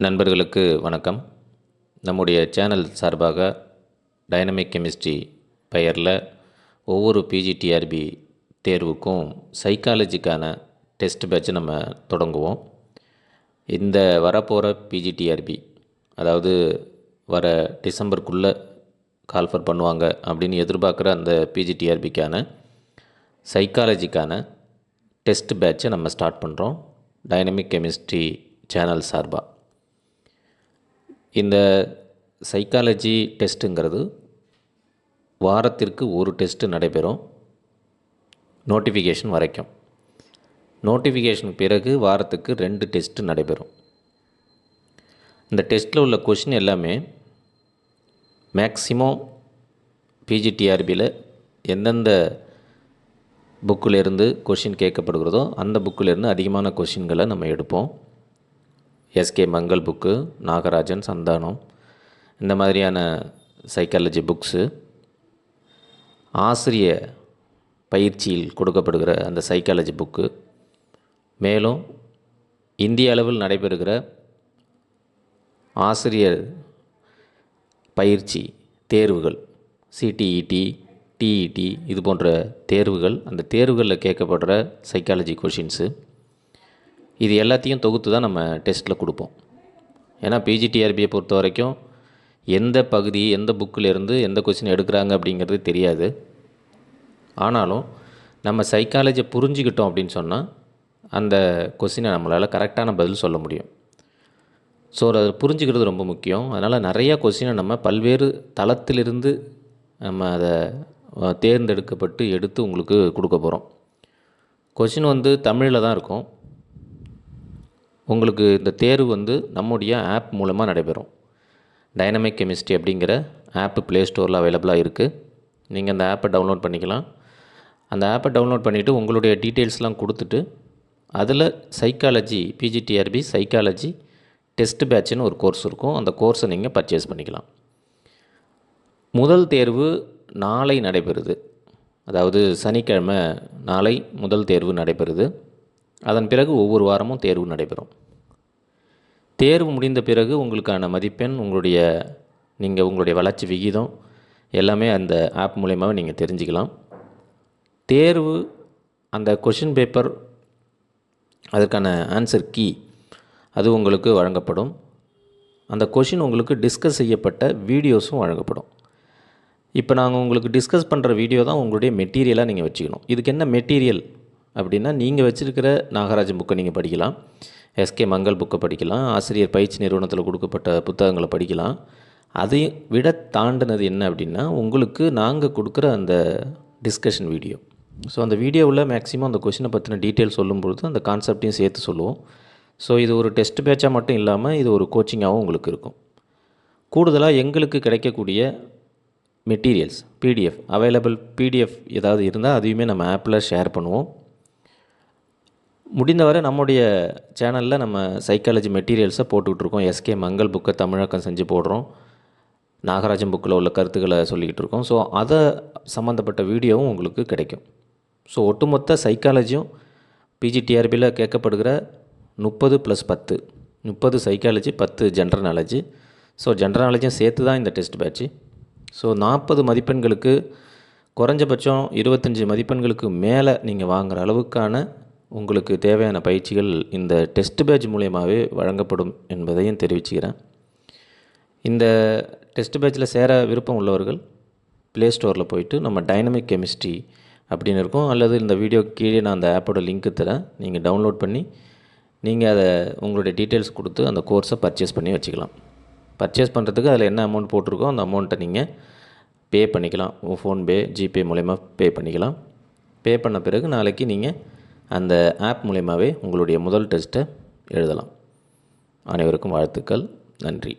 நண்பர்களுக்கு வணக்கம். நம்முடைய சேனல் சார்பாக டைனமிக் கெமிஸ்ட்ரி பெயரில் ஒவ்வொரு பிஜிடிஆர்பி தேர்வுக்கும் சைக்காலஜிக்கான டெஸ்ட் பேட்ச் நம்ம தொடங்குவோம். இந்த வரப்போகிற பிஜிடிஆர்பி அதாவது வர டிசம்பருக்குள்ளே கால்ஃபர் பண்ணுவாங்க அப்படின்னு எதிர்பார்க்குற அந்த பிஜிடிஆர்பிக்கான சைக்காலஜிக்கான டெஸ்ட் பேட்சை நம்ம ஸ்டார்ட் பண்ணுறோம் டைனமிக் கெமிஸ்ட்ரி சேனல் சார்பாக இந்த சைக்காலஜி டெஸ்ட்டுங்கிறது வாரத்திற்கு ஒரு டெஸ்ட்டு நடைபெறும். நோட்டிஃபிகேஷன் வரைக்கும். நோட்டிஃபிகேஷன் பிறகு வாரத்துக்கு ரெண்டு டெஸ்ட்டு நடைபெறும். இந்த டெஸ்ட்டில் உள்ள கொஷின் எல்லாமே மேக்ஸிமம் பிஜிடிஆர்பியில் எந்தெந்த புக்கிலேருந்து கொஷின் கேட்கப்படுகிறதோ அந்த புக்கிலேருந்து அதிகமான கொஷின்களை நம்ம எடுப்போம். S K Mangal book Nagarajan Santhanam. இந்த மாதிரியான சைக்காலஜி புக்ஸு ஆசிரிய பயிற்சியில் கொடுக்கப்படுகிற அந்த சைக்காலஜி புக்கு மேலும் இந்திய அளவில் நடைபெறுகிற ஆசிரியர் பயிற்சி தேர்வுகள் சிடிஇடி டிஇடி இது போன்ற தேர்வுகள் அந்த தேர்வுகளில் கேட்கப்படுற சைக்காலஜி கொஷின்ஸு இது எல்லாத்தையும் தொகுத்து தான் நம்ம டெஸ்ட்டில் கொடுப்போம். ஏன்னா பிஜிடிஆர்பியை பொறுத்த வரைக்கும் எந்த பகுதி எந்த புக்கில் இருந்து எந்த கொஸ்டின் எடுக்கிறாங்க அப்படிங்கிறது தெரியாது. ஆனாலும் நம்ம சைக்காலஜியை புரிஞ்சுக்கிட்டோம் அப்படின்னு சொன்னால் அந்த கொஸ்டினை நம்மளால் கரெக்டான பதில் சொல்ல முடியும். ஸோ அதை புரிஞ்சுக்கிறது ரொம்ப முக்கியம். அதனால் நிறையா கொஸ்டினை நம்ம பல்வேறு தளத்திலிருந்து நம்ம அதை தேர்ந்தெடுக்கப்பட்டு எடுத்து உங்களுக்கு கொடுக்க போகிறோம் கொஸ்டின் வந்து தமிழில் தான் இருக்கும். உங்களுக்கு இந்த தேர்வு வந்து நம்முடைய ஆப் மூலமாக நடைபெறும். டைனமிக் கெமிஸ்ட்ரி அப்படிங்கிற ஆப்பு ப்ளே ஸ்டோரில் அவைலபிளாக இருக்குது நீங்கள் அந்த ஆப்பை டவுன்லோட் பண்ணிக்கலாம். அந்த ஆப்பை டவுன்லோட் பண்ணிவிட்டு உங்களுடைய டீட்டெயில்ஸ்லாம் கொடுத்துட்டு அதில் சைக்காலஜி பிஜிடிஆர்பி சைக்காலஜி டெஸ்ட் பேட்ச்னு ஒரு கோர்ஸ் இருக்கும். அந்த கோர்ஸை நீங்கள் பர்ச்சேஸ் பண்ணிக்கலாம். முதல் தேர்வு நாளை நடைபெறுது. அதாவது சனிக்கிழமை நாளை முதல் தேர்வு நடைபெறுது. அதன் பிறகு ஒவ்வொரு வாரமும் தேர்வு நடைபெறும். தேர்வு முடிந்த பிறகு உங்களுக்கான மதிப்பெண் உங்களுடைய நீங்கள் உங்களுடைய வளர்ச்சி விகிதம் எல்லாமே அந்த ஆப் மூலயமாவே நீங்கள் தெரிஞ்சுக்கலாம். தேர்வு அந்த கொஷின் பேப்பர் அதற்கான ஆன்சர் கீ அது உங்களுக்கு வழங்கப்படும். அந்த கொஷின் உங்களுக்கு டிஸ்கஸ் செய்யப்பட்ட வீடியோஸும் வழங்கப்படும். இப்போ நாங்கள் உங்களுக்கு டிஸ்கஸ் பண்ணுற வீடியோ தான் உங்களுடைய மெட்டீரியலாக நீங்கள் வச்சுக்கணும். இதுக்கு என்ன மெட்டீரியல் அப்படின்னா நீங்கள் வச்சுருக்கிற நாகராஜன் புக்கை நீங்கள் படிக்கலாம். எஸ்கே மங்கள் புக்கை படிக்கலாம் ஆசிரியர் பயிற்சி நிறுவனத்தில் கொடுக்கப்பட்ட புத்தகங்களை படிக்கலாம். அதை விட தாண்டினது என்ன அப்படின்னா உங்களுக்கு நாங்கள் கொடுக்குற அந்த டிஸ்கஷன் வீடியோ ஸோ அந்த வீடியோவில் மேக்ஸிமம் அந்த கொஷினை பற்றின டீட்டெயில் சொல்லும்பொழுது அந்த கான்செப்டையும் சேர்த்து சொல்லுவோம். ஸோ இது ஒரு டெஸ்ட் பேட்சாக மட்டும் இல்லாமல் இது ஒரு கோச்சிங்காகவும் உங்களுக்கு இருக்கும். கூடுதலாக எங்களுக்கு கிடைக்கக்கூடிய மெட்டீரியல்ஸ் பிடிஎஃப் அவைலபிள் பிடிஎஃப் ஏதாவது இருந்தால் அதையுமே நம்ம ஆப்பில் ஷேர் பண்ணுவோம். முடிந்தவரை நம்முடைய சேனலில் நம்ம சைக்காலஜி மெட்டீரியல்ஸை போட்டுக்கிட்டு எஸ்கே மங்கள் புக்கை தமிழாக்கம் செஞ்சு போடுறோம். நாகராஜன் புக்கில் உள்ள கருத்துக்களை சொல்லிக்கிட்டு இருக்கோம் ஸோ அதை சம்மந்தப்பட்ட வீடியோவும் உங்களுக்கு கிடைக்கும். ஸோ ஒட்டுமொத்த சைக்காலஜியும் பிஜிடிஆர்பியில் கேட்கப்படுகிற முப்பது ப்ளஸ் பத்து. முப்பது சைக்காலஜி பத்து ஜென்ரல் நாலேஜ் ஸோ ஜென்ரல் நாலேஜும் சேர்த்து தான் இந்த டெஸ்ட் பேட்ச்சு ஸோ நாற்பது மதிப்பெண்களுக்கு குறைஞ்சபட்சம் இருபத்தஞ்சி மதிப்பெண்களுக்கு மேலே நீங்கள் வாங்குகிற அளவுக்கான உங்களுக்கு தேவையான பயிற்சிகள் இந்த டெஸ்ட் பேட்ச் மூலியமாகவே வழங்கப்படும் என்பதையும் தெரிவிச்சுக்கிறேன். இந்த டெஸ்ட் பேட்சில் சேர விருப்பம் உள்ளவர்கள் ப்ளே ஸ்டோரில் போயிட்டு நம்ம டைனமிக் கெமிஸ்ட்ரி அப்படின்னு இருக்கும். அல்லது இந்த வீடியோ கீழே நான் அந்த ஆப்போட லிங்க்கு தரேன். நீங்கள் டவுன்லோட் பண்ணி நீங்கள் அதை உங்களுடைய டீட்டெயில்ஸ் கொடுத்து அந்த கோர்ஸை பர்ச்சேஸ் பண்ணி வச்சுக்கலாம். பர்ச்சேஸ் பண்ணுறதுக்கு அதில் என்ன அமௌண்ட் போட்டிருக்கோ அந்த அமௌண்ட்டை நீங்கள் பே பண்ணிக்கலாம். ஃபோன்பே ஜிபே மூலயமா பே பண்ணிக்கலாம். பே பண்ண பிறகு நாளைக்கு நீங்கள் அந்த ஆப் மூலயமாவே உங்களுடைய முதல் டெஸ்ட்டை எழுதலாம். அனைவருக்கும் வாழ்த்துக்கள். நன்றி.